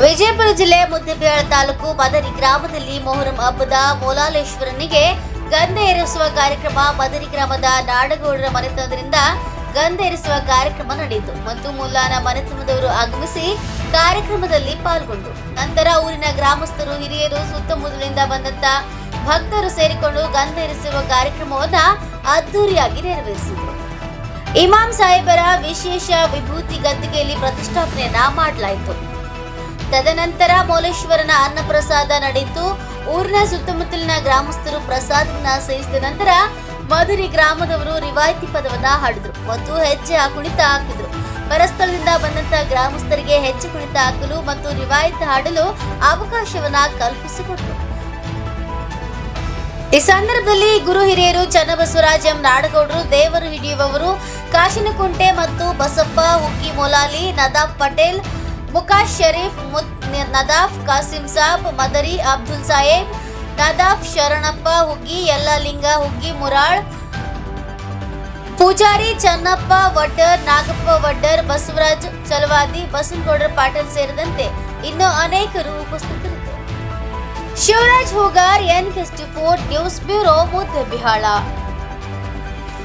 ವಿಜಯಪುರ ಜಿಲ್ಲೆ ಮುದ್ದೇಬಿಹಾಳ ತಾಲೂಕು ಮದರಿ ಗ್ರಾಮದಲ್ಲಿ ಮೊಹರಂ ಹಬ್ಬದ ಮೋಲಾಲೇಶ್ವರನಿಗೆ ಗಂಧ ಏರಿಸುವ ಕಾರ್ಯಕ್ರಮ ಮದರಿ ಗ್ರಾಮದ ನಾಡಗೌಡರ ಮನೆತನದಿಂದ ಗಂಧ ಏರಿಸುವ ಕಾರ್ಯಕ್ರಮ ನಡೆಯಿತು. ಮತ್ತು ಮುಲ್ಲಾನ ಮನೆತನದವರು ಆಗಮಿಸಿ ಕಾರ್ಯಕ್ರಮದಲ್ಲಿ ಪಾಲ್ಗೊಂಡರು ನಂತರ ಊರಿನ ಗ್ರಾಮಸ್ಥರು, ಹಿರಿಯರು ಸುತ್ತಮುತ್ತಲಿಂದ ಬಂದಂತ ಭಕ್ತರು ಸೇರಿಕೊಂಡು ಗಂಧ ಏರಿಸುವ ಕಾರ್ಯಕ್ರಮವನ್ನ ಅದ್ದೂರಿಯಾಗಿ ನೆರವೇರಿಸಿದರು. ಇಮಾಮ್ ಸಾಹೇಬರ ವಿಶೇಷ ವಿಭೂತಿ ಗದ್ದಿಗೆಯಲ್ಲಿ ಪ್ರತಿಷ್ಠಾಪನೆಯನ್ನ ಮಾಡಲಾಯಿತು. ತದನಂತರ ಮೌಲೇಶ್ವರನ ಅನ್ನಪ್ರಸಾದ ನಡೆಯಿತು. ಊರಿನ ಸುತ್ತಮುತ್ತಲಿನ ಗ್ರಾಮಸ್ಥರು ಪ್ರಸಾದವನ್ನ ಸೇವಿಸಿದ ನಂತರ ಮಧುರಿ ಗ್ರಾಮದವರು ರಿವಾಯಿತಿ ಪದವನ್ನ ಹಾಡಿದ್ರು ಮತ್ತು ಹೆಜ್ಜೆ ಕುಣಿತ ಹಾಕಿದ್ರು. ಪರಸ್ಥಳದಿಂದ ಬಂದಂತ ಗ್ರಾಮಸ್ಥರಿಗೆ ಹೆಜ್ಜೆ ಕುಣಿತ ಹಾಕಲು ಮತ್ತು ರಿವಾಯಿತಿ ಹಾಡಲು ಅವಕಾಶವನ್ನ ಕಲ್ಪಿಸಿಕೊಟ್ರು. ಈ ಸಂದರ್ಭದಲ್ಲಿ ಗುರು ಹಿರಿಯರು ಚನ್ನಬಸವರಾಜ್ ಎಂ ನಾಡಗೌಡರು, ದೇವರು ಹಿಡಿಯುವವರು, ಕಾಶಿನಕುಂಟೆ ಮತ್ತು ಬಸಪ್ಪ ಹುಕ್ಕಿ ಮೊಲಾಲಿ, ನದಾಬ್ ಪಟೇಲ್ ಮುಕಾಶ್ ಶರೀಫ್ ಮುತ್ ನದಾಫ್ ಕಾಸಿಂ ಸಾಬ್, ಮದರಿ ಅಬ್ದುಲ್ ಸಾಹೇಬ್, ನದಾಫ್ ಶರಣಪ್ಪ ಹುಗ್ಗಿ, ಯಲ್ಲಲಿಂಗ ಹುಗ್ಗಿ, ಮುರಾಳ್, ಪೂಜಾರಿ ಚನ್ನಪ್ಪ ವಡ್ಡರ್, ನಾಗಪ್ಪ ವಡ್ಡರ್, ಬಸವರಾಜ್ ಚಲವಾದಿ, ಬಸನಗೌಡರ ಪಾಟೀಲ್ ಸೇರಿದಂತೆ ಇನ್ನು ಅನೇಕರು ಉಪಸ್ಥಿತರಿದ್ದರು. Shivaraj Hoogar, N four news bureau Muddebihal